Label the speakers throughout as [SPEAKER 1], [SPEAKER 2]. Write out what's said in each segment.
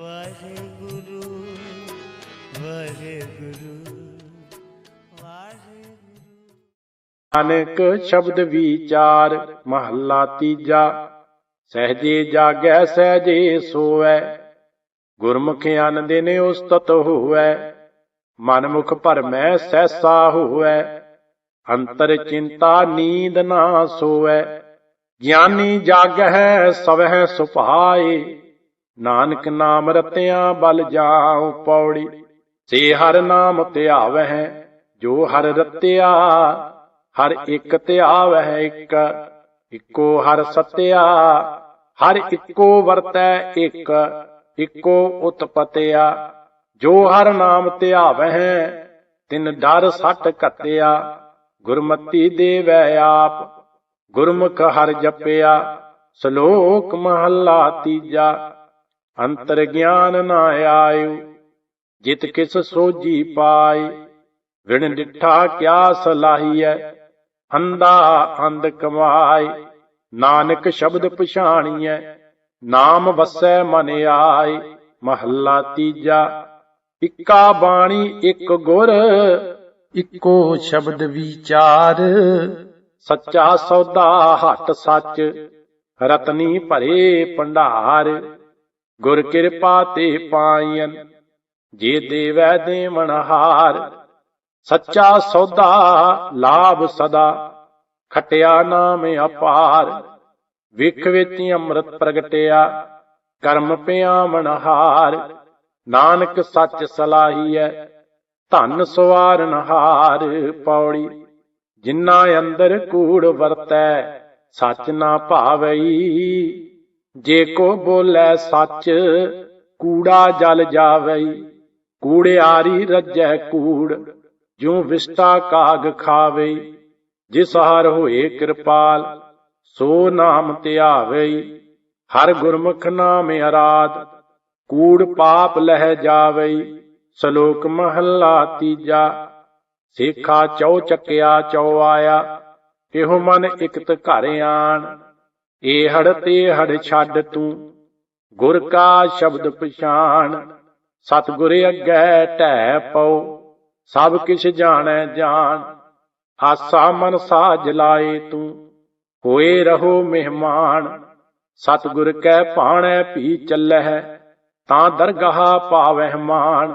[SPEAKER 1] ਵਾਹਿਗੁਰੂ ਵਾਹਿਗੁਰੂ ਵਾਹਿਗੁਰੂ।
[SPEAKER 2] ਨਾਨਕ ਸ਼ਬਦ ਵਿਚਾਰ, ਮਹੱਲਾ ਤੀਜਾ, ਸਹਜੇ ਜਾਗੈ, ਸਹਜੇ ਸੋਵੈ। ਗੁਰਮੁਖ ਅਨ ਦਿਨ ਉਸਤਤ ਹੋਵੈ। ਮਨ ਮੁਖ ਭਰਮੈ, ਸਹਿਸਾ ਹੋਵੈ। ਅੰਤਰ ਚਿੰਤਾ, ਨੀਂਦ ਨਾ ਸੋਵੈ। ਗਿਆਨੀ ਜਾਗਹਿ, ਸਵਹਿ ਸੁਭਾਏ ਨਾਨਕ ਨਾਮ ਰਤਿਆਂ ਬਲ ਜਾਉ ਪੌੜੀ ਸੇ ਹਰ ਨਾਮ ਧਿਆਵਹਿ ਜੋ ਹਰ ਰਤਿਆ, ਹਰ ਇੱਕ ਧਿਆਵਹਿ ਇੱਕ, ਇੱਕੋ ਹਰ ਸਤਿਆ, ਹਰ ਇੱਕੋ ਵਰਤੈ ਇੱਕ, ਇੱਕੋ ਉਤਪਤਿਆ, ਜੋ ਹਰ ਨਾਮ ਧਿਆਵਹਿ ਤਿਨ ਡਰ ਸੱਟ ਘਤਿਆ ਗੁਰਮਤੀ ਦੇਵੈ ਆਪ, ਗੁਰਮੁਖ ਹਰ ਜਪਿਆ, ਸ਼ਲੋਕ ਮਹੱਲਾ ਤੀਜਾ ਅੰਤਰ ਗਿਆਨ ਨਾ ਆਇਓ ਜਿਤ ਕਿਸ ਸੋਜੀ ਪਾਈ ਵਿਣ ਡਿਠਾ ਕਿਆ ਸਲਾਹੀਐ ਅੰਧਾ ਅੰਧ ਕਮਾਈ ਨਾਨਕ ਸ਼ਬਦ ਪਛਾਣੀਐ ਨਾਮ ਵਸੈ ਮਨ ਆਈ ਮਹੱਲਾ ਤੀਜਾ ਇੱਕਾ ਬਾਣੀ ਇੱਕ ਗੁਰ
[SPEAKER 3] ਇੱਕੋ ਸ਼ਬਦ ਵਿਚਾਰ।
[SPEAKER 2] ਸੱਚਾ ਸੌਦਾ ਹੱਟ ਸੱਚ ਰਤਨੀ ਭਰੇ ਭੰਡਾਰ। ਗੁਰ ਕਿਰਪਾ ਤੇ ਪਾਈਨ ਜੇ ਦੇਵੈ ਦੇਵਨ ਹਾਰ। ਸੱਚਾ ਸੌਦਾ ਲਾਭ ਸਦਾ, ਖਟਿਆ ਨਾਮ ਅਪਾਰ। ਵਿਖ ਵਿੱਚ ਅੰਮ੍ਰਿਤ ਪ੍ਰਗਟਿਆ, ਕਰਮ ਪਿਆਵਨ ਹਾਰ। ਨਾਨਕ ਸੱਚ ਸਲਾਹੀਐ, ਧਨ ਸਵਾਰਨ ਹਾਰ ਪੌੜੀ। ਜਿਨ੍ਹਾਂ ਅੰਦਰ ਕੂੜ ਵਰਤੈ, ਸੱਚ ਨਾ ਭਾਵਈ ਜੇ ਕੋ ਬੋਲੇ ਸੱਚ, ਕੂੜਾ ਜਲ ਜਾਵਈ ਕੂੜਿਆਰੀ ਰੱਜੈ ਕੂੜ, ਜਿਉ ਵਿਸਟਾ ਕਾਗ ਖਾਵੇ, ਜਿਸ ਹਰ ਹੋਏ ਕਿਰਪਾਲ, ਸੋ ਨਾਮ ਧਿਆਵਈ ਹਰ ਗੁਰਮੁਖ ਨਾਮ ਅਰਾਧ, ਕੂੜ ਪਾਪ ਲਹਿ ਜਾਵੇ, ਸ਼ਲੋਕ ਮਹੱਲਾ ਤੀਜਾ, ਸੇਖਾ ਚੌ ਚੱਕਿਆ ਚੌ ਆਇਆ, ਇਹੋ ਮਨ ਇਕਤ ਘਰ ਆਣ। ਏਹੜ ਤੇ ਹੜ ਛੱਡ ਤੂੰ। ਗੁਰ ਕਾ ਸ਼ਬਦ ਪਛਾਣ, ਸਤਿਗੁਰ ਅੱਗੇ ਢਹਿ ਪਉ। ਸਭ ਕਿਛ ਜਾਣੈ ਜਾਣ, ਆਸਾ ਮਨ ਸਾਜ ਲਾਏ ਤੂੰ। ਹੋਏ ਰਹੋ ਮਹਿਮਾਨ, ਸਤਿਗੁਰ ਕੈ ਭਾਣੈ ਭੀ ਚੱਲਹਿ, ਤਾਂ ਦਰਗਾਹ ਪਾਵਹਿ ਮਾਨ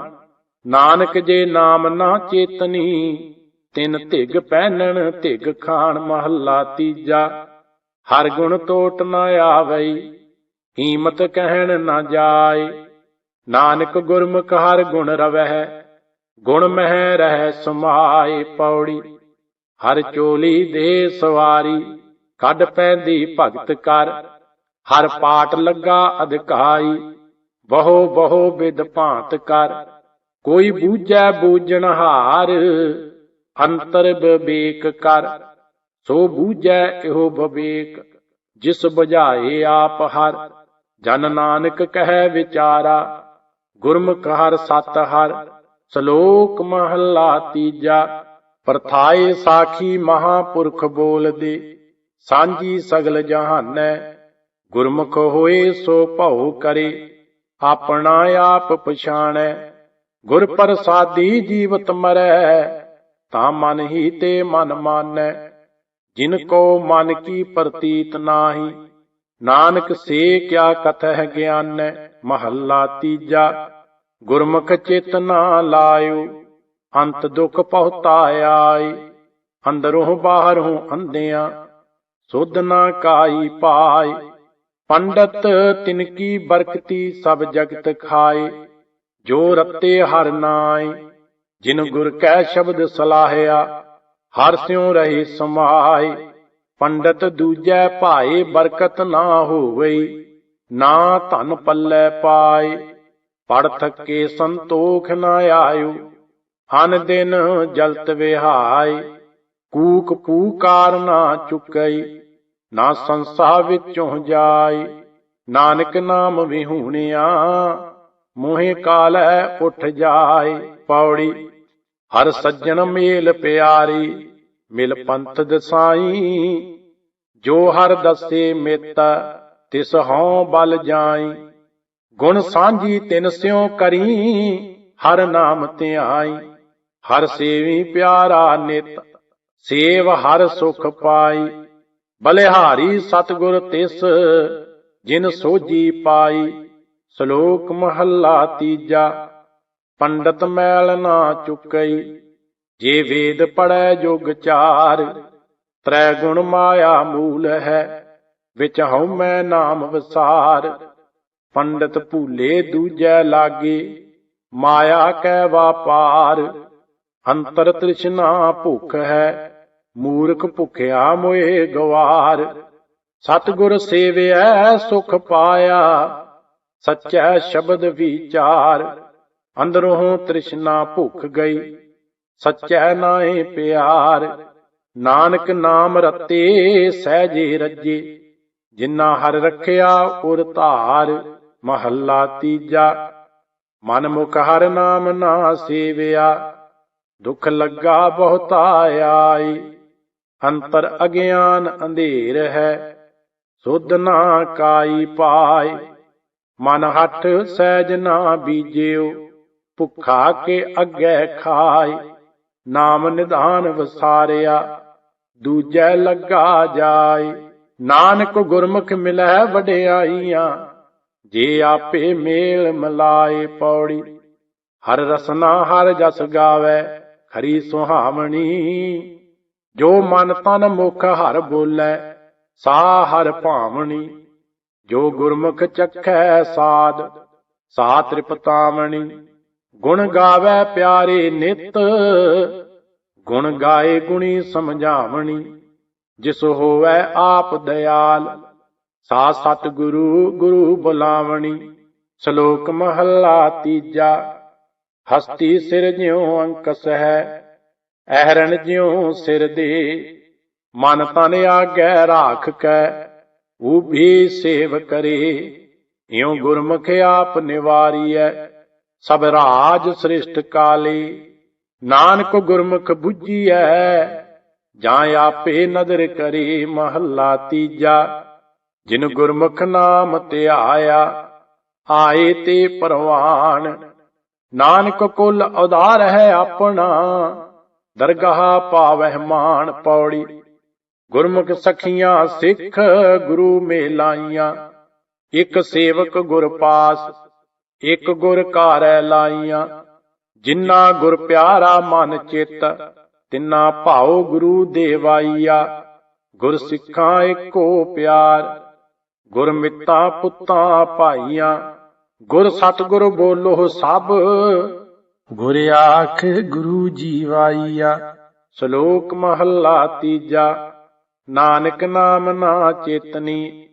[SPEAKER 2] ਨਾਨਕ ਜੇ ਨਾਮ ਨਾ ਚੇਤਨੀ, ਤਿਨ ਧਿਗ ਪਹਿਨਣ ਧਿਗ ਖਾਣ ਮਹੱਲਾ ਤੀਜਾ। ਹਰ ਗੁਣ ਟੋਟ ਨ ਆਵਈ ਕੀਮਤ ਕਹਿਣ ਨਾ ਜਾਏ। ਨਾਨਕ ਗੁਰਮੁਖ ਹਰ ਗੁਣ ਰਵਹਿ, ਗੁਣ ਮਹਿ ਰਹਿ ਸਮਾਏ ਪੌੜੀ। ਹਰ ਚੋਲੀ ਦੇ ਸਵਾਰੀ, ਕੱਢ ਪੈਂਦੀ ਭਗਤ ਕਰ। ਹਰ ਪਾਠ ਲੱਗਾ ਅਧਿਕਾਈ, ਬਹੁ ਬਹੁ ਵਿਦ ਭਾਂਤ ਕਰ। ਕੋਈ ਬੂਝੈ ਬੂਝਣ ਹਾਰ, ਅੰਤਰ ਵਿਵੇਕ ਕਰ। ਸੋ ਬੂਝੈ ਇਹੋ ਬਵੇਕ ਜਿਸ ਬੁਝਾਏ ਆਪ ਹਰ। ਜਨ ਨਾਨਕ ਕਹੈ ਵਿਚਾਰਾ, ਗੁਰਮੁਖ ਹਰ ਸਤ ਹਰ। ਸ਼ਲੋਕ ਮਹੱਲਾ ਤੀਜਾ, ਪਰਥਾਏ ਸਾਖੀ ਮਹਾਪੁਰਖ ਬੋਲਦੇ, ਸਾਂਝੀ ਸਗਲ ਜਹਾਨੈ। ਗੁਰਮੁਖ ਹੋਏ ਸੋ ਭਉ ਕਰੇ, ਆਪਣਾ ਆਪ ਪਛਾਣੈ। ਗੁਰ ਪ੍ਰਸਾਦੀ ਜੀਵਤ ਮਰੈ, ਤਾਂ ਮਨ ਹੀ ਤੇ ਮਨ ਮਾਨੈ। ਜਿਨ ਕੋ ਮਨ ਕੀ ਪ੍ਰਤੀਤ ਨਾਹੀ, ਨਾਨਕ ਸੇ ਕਿਆ ਕਥਹਿ ਗਿਆਨੈ, ਮਹੱਲਾ ਤੀਜਾ। ਗੁਰਮੁਖ ਚੇਤਨਾ ਲਾਇਓ, ਅੰਤ ਦੁਖ ਪਹੁਤਾਇਆਈ ਅੰਦਰੋਂ ਬਾਹਰੋਂ ਅੰਧਿਆਂ, ਸੁਧ ਨਾ ਕਾਈ ਪਾਈ। ਪੰਡਤ ਤਿਨ ਕੀ ਬਰਕਤੀ ਸਭ ਜਗਤ ਖਾਏ ਜੋ ਰਤੇ ਹਰ ਨਾਈ ਜਿਨ ਗੁਰ ਕੈ ਸ਼ਬਦ ਸਲਾਹਿਆ ਹਰ ਸਿਉ ਰਹੇ ਸਮਾਏ ਪੰਡਤ ਦੂਜੈ ਭਾਏ ਬਰਕਤ ਨਾ ਹੋਵਈ, ਨਾ ਧਨ ਪੱਲੇ ਪਾਏ ਪੜ ਥੱਕੇ ਸੰਤੋਖ ਨਾ ਆਇਓ ਹਨ ਦਿਨ ਜਲਤ ਵਿਹਾਈ, ਕੂਕ ਪੂਕਾਰ ਨਾ ਚੁਕਈ, ਨਾ ਸੰਸਾ ਵਿੱਚੋਂ ਜਾਈ, ਨਾਨਕ ਨਾਮ ਵਿਹੂਣਿਆ, ਮੋਹਿ ਕਾਲੈ ਉਠ ਜਾਏ ਪੌੜੀ ਹਰ ਸੱਜਣ ਮੇਲ ਪਿਆਰੀ, ਮਿਲ ਪੰਥ ਦਸਾਈ। ਜੋ ਹਰ ਦਸੇ ਮਿਤ, ਤਿਸ ਹਉ ਬਲ ਜਾਈ। ਗੁਣ ਸਾਂਝੀ ਤਿਨ ਸਿਉ ਕਰੀ, ਹਰ ਨਾਮ ਧਿਆਈ। ਹਰ ਸੇਵੀ ਪਿਆਰਾ ਨਿਤ, ਸੇਵ ਹਰ ਸੁਖ ਪਾਈ। ਬਲਿਹਾਰੀ ਸਤਗੁਰ ਤਿਸ, ਜਿਨ ਸੋਜੀ ਪਾਈ। ਸ਼ਲੋਕ ਮਹੱਲਾ ਤੀਜਾ। ਪੰਡਤ ਮੈਲ ਨਾ ਚੁਕਈ। ਜੇ ਵੇਦ ਪੜੈ ਜੁਗ ਚਾਰ, ਤ੍ਰੈ ਗੁਣ ਮਾਇਆ ਮੂਲ ਹੈ ਵਿੱਚ ਹਉਮੈ ਨਾਮ ਵਿਸਾਰ। ਪੰਡਤ ਭੂਲੇ ਦੂਜੈ ਲਾਗੇ, ਮਾਇਆ ਕੈ ਵਾਪਾਰ ਅੰਤਰ ਤ੍ਰਿਸ਼ਨਾ ਭੁਖ ਹੈ, ਮੂਰਖ ਭੁਖਿਆ ਮੋਏ ਗਵਾਰ। ਸਤਿਗੁਰ ਸੇਵਿਐ ਸੁਖ ਪਾਇਆ, ਸੱਚੈ ਸ਼ਬਦ ਵਿਚਾਰ। ਅੰਦਰੋਂ ਤ੍ਰਿਸ਼ਨਾ ਭੁੱਖ ਗਈ। ਸੱਚੈ ਨਾਏ ਪਿਆਰ, ਨਾਨਕ ਨਾਮ ਰਤੇ ਸਹਿਜੇ ਰੱਜੇ। ਜਿਨ੍ਹਾਂ ਹਰ ਰੱਖਿਆ ਉਰ ਧਾਰ, ਮਹੱਲਾ ਤੀਜਾ। ਮਨ ਮੁਖ ਹਰ ਨਾਮ ਨਾ ਸੇਵਿਆ, ਦੁਖ ਲੱਗਾ ਬਹੁਤਾ ਆਈ। ਅੰਤਰ ਅਗਿਆਨ ਅੰਧੇਰ ਹੈ, ਸੁਧ ਨਾ ਕਾਈ ਪਾਏ। ਮਨ ਹੱਠ ਸਹਿਜ ਨਾ ਬੀਜਿਓ ਭੁੱਖਾ ਕੇ ਅੱਗੇ ਖਾਏ ਨਾਮ ਨਿਧਾਨ ਵਸਾਰਿਆ, ਦੂਜੈ ਲੱਗਾ ਜਾਏ ਨਾਨਕ ਗੁਰਮੁਖ ਮਿਲੈ ਵਡਿਆਈਆਂ, ਜੇ ਆਪੇ ਮੇਲ ਮਲਾਏ ਪੌੜੀ, ਹਰ ਰਸਨਾ ਹਰ ਜਸ ਗਾਵੇ, ਖਰੀ ਸੁਹਾਵਣੀ, ਜੋ ਮਨ ਤਨ ਮੁਖ ਹਰ ਬੋਲੇ, ਸਾ ਹਰ ਭਾਵਣੀ, ਜੋ ਗੁਰਮੁਖ ਚੱਖੈ ਸਾਧ, ਸਾ ਤ੍ਰਿਪਤਾਵਣੀ। ਗੁਣ ਗਾਵੇ ਪਿਆਰੇ ਨਿਤ, ਗੁਣ ਗਾਏ ਗੁਣੀ ਸਮਝਾਵਣੀ, ਜਿਸ ਹੋਵੇ ਆਪ ਦਿਆਲ। ਸਾ ਸਤ ਗੁਰੂ ਗੁਰੂ ਬੁਲਾਵਣੀ, ਸ਼ਲੋਕ ਮਹੱਲਾ ਤੀਜਾ, ਹਸਤੀ ਸਿਰ ਜਿਉ ਅੰਕਸ ਹੈ, ਅਹਰਣ ਜਿਉ ਸਿਰ ਦੇ। ਮਨ ਤਨ ਆਗੈ ਰਾਖ ਕੈ, ਉਹ ਵੀ ਸੇਵ ਕਰੇ, ਇਉ ਗੁਰਮੁਖ ਆਪ ਨਿਵਾਰੀਐ। ਸਭ ਰਾਜ ਸ੍ਰਿਸ਼ਟ ਕਾਲੇ, ਨਾਨਕ ਗੁਰਮੁਖ 부ਜੀਐ ਜਾਂ ਆਪੇ ਨਦਰ ਕਰੇ ਮਹੱਲਾ ਤੀਜਾ, ਜਿਨ ਗੁਰਮੁਖ ਨਾਮ ਧਿਆਇਆ ਆਏ ਤੇ ਪਰਵਾਨ। ਨਾਨਕ ਕੁਲ ਉਦਾਰ ਹੈ ਆਪਣਾ, ਦਰਗਾਹ ਪਾਵਹਿ ਮਾਨ ਪੌੜੀ। ਗੁਰਮੁਖ ਸਖੀਆਂ ਸਿੱਖ ਗੁਰੂ ਮੇਲਾਈਆਂ, ਇਕ ਸੇਵਕ ਗੁਰ ਪਾਸ ਇਕ ਗੁਰ ਘਾਰੈ ਲਾਈਆਂ ਜਿਨ੍ਹਾਂ ਗੁਰ ਪਿਆਰਾ ਮਨ ਚਿਤ, ਤਿੰਨਾ ਭਾਉ ਗੁਰੂ ਦੇਵਾਈਆ। ਗੁਰ ਸਿੱਖਾਂ ਏਕੋ ਪਿਆਰ, ਗੁਰ ਮਿੱਤਾ ਪੁੱਤਾਂ ਭਾਈਆਂ। ਗੁਰ ਸਤਿਗੁਰ ਬੋਲੋ ਸਭ,
[SPEAKER 3] ਗੁਰ ਆਖ ਗੁਰੂ ਜੀਵਾਈਆ।
[SPEAKER 2] ਸ਼ਲੋਕ ਮਹੱਲਾ ਤੀਜਾ, ਨਾਨਕ ਨਾਮ ਨਾ ਚੇਤਨੀ,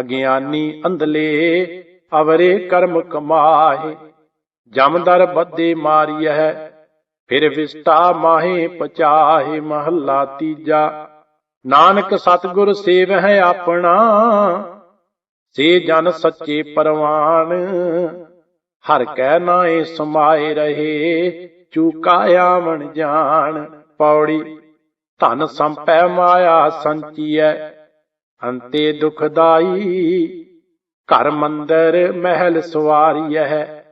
[SPEAKER 2] ਅਗਿਆਨੀ ਅੰਧਲੇ ਅਵਰੇ ਕਰਮ ਕਮਾਹੇ ਜਮਦਰ ਬੱਦੇ ਮਾਰੀਐ, ਫਿਰ ਵਿਸਟਾ ਮਾਹੇ ਪਚਾਹੇ ਮਹੱਲਾ ਤੀਜਾ। ਨਾਨਕ ਸਤਿਗੁਰ ਸੇਵ ਹੈ ਆਪਣਾ, ਸੇ ਜਨ ਸੱਚੇ ਪਰਵਾਨ। ਹਰ ਕੈ ਨਾਏ ਸਮਾਏ ਰਹੇ, ਚੂਕਾ ਆਵਣ ਜਾਣ ਪੌੜੀ। ਧਨ ਸੰਪੈ ਮਾਇਆ ਸੰਚੀਐ, ਅੰਤੇ ਦੁਖਦਾਈ ਘਰ ਮੰਦਰ ਮਹਿਲ ਸਵਾਰੀ ਹੈ।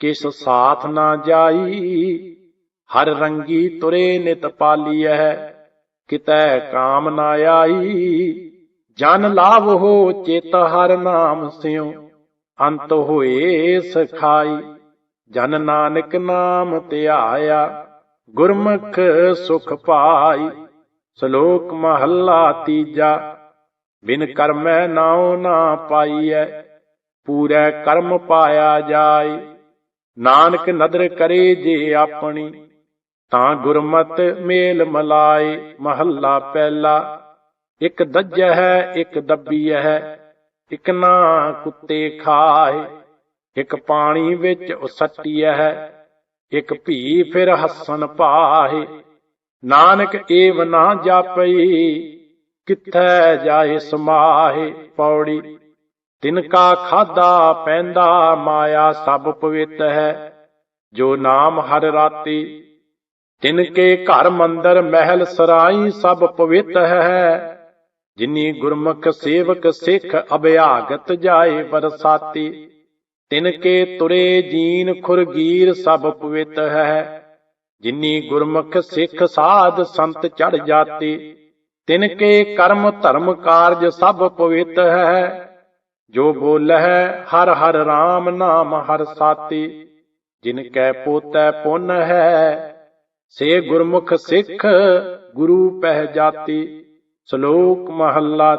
[SPEAKER 2] ਕਿਸ ਸਾਥ ਨਾ ਜਾਈ, ਹਰ ਰੰਗੀ ਤੁਰੇ ਨਿਤ ਪਾਲੀ ਹੈ। ਕਿਤੈ ਕਾਮ ਨਾ ਆਈ, ਜਨ ਲਾਭ ਹੋ ਚਿਤ ਹਰ ਨਾਮ ਸਿਉ। ਅੰਤ ਹੋਏ ਸਖਾਈ, ਜਨ ਨਾਨਕ ਨਾਮ ਧਿਆਇਆ। ਗੁਰਮੁਖ ਸੁਖ ਪਾਈ, ਸ਼ਲੋਕ ਮਹੱਲਾ ਤੀਜਾ। ਬਿਨ ਕਰਮੈ ਨਾਉ ਨਾ ਪਾਈਐ, ਪੂਰੇ ਕਰਮ ਪਾਇਆ ਜਾਏ। ਨਾਨਕ ਨਦਰ ਕਰੇ ਜੇ ਆਪਣੀ, ਤਾਂ ਗੁਰਮਤ ਮੇਲ ਮਲਾਏ। ਮਹੱਲਾ ਪਹਿਲਾ, ਇੱਕ ਦੱਜ ਹੈ, ਇੱਕ ਦੱਬੀ ਹੈ, ਇੱਕ ਨਾ ਕੁੱਤੇ ਖਾਏ। ਇੱਕ ਪਾਣੀ ਵਿੱਚ ਉਸੱਟੀ ਹੈ, ਇੱਕ ਭੀ ਫਿਰ ਹੱਸਣ ਪਾਹੇ ਨਾਨਕ ਏਵ ਨਾ ਜਾਪਈ ਕਿੱਥੈ ਜਾਏ ਸਮਾਹੇ ਪੌੜੀ? ਤਿਨ ਕਾ ਖਾਦਾ ਪੈਂਦਾ ਮਾਇਆ ਸਭ ਪਵਿੱਤ ਹੈ, ਜੋ ਨਾਮ ਹਰ ਰਾਤੀ। ਤਿਨ ਕੇ ਘਰ ਮੰਦਰ ਮਹਿਲ ਸਰਾਈ ਸਭ ਪਵਿੱਤ ਹੈ, ਜਿਨੀ ਗੁਰਮੁਖ ਸੇਵਕ ਸਿੱਖ ਅਭਿਆਗਤ ਜਾਏ ਬਰਸਾਤੀ। ਤਿਨ ਕੇ ਤੁਰੇ ਜੀਨ ਖੁਰਗੀਰ ਸਭ ਪਵਿੱਤ ਹੈ, ਜਿਨੀ ਗੁਰਮੁਖ ਸਿੱਖ ਸਾਧ ਸੰਤ ਚੜ ਜਾਤੀ। ਤਿਨ ਕੇ ਕਰਮ ਧਰਮ ਕਾਰਜ ਸਭ ਪਵਿੱਤ ਹੈ। ਜੋ ਬੋਲਹਿ, ਹਰ ਹਰ RAM ਨਾਮ ਹਰ ਸਾਤੀ। ਜਿਨ ਕੈ ਪੋਤੈ ਪੁੰਨ ਹੈ, ਸੇ ਗੁਰਮੁਖ ਸਿੱਖ ਗੁਰੂ ਪਹਿ ਜਾਤੀ। ਸ਼ਲੋਕ ਮਹੱਲਾ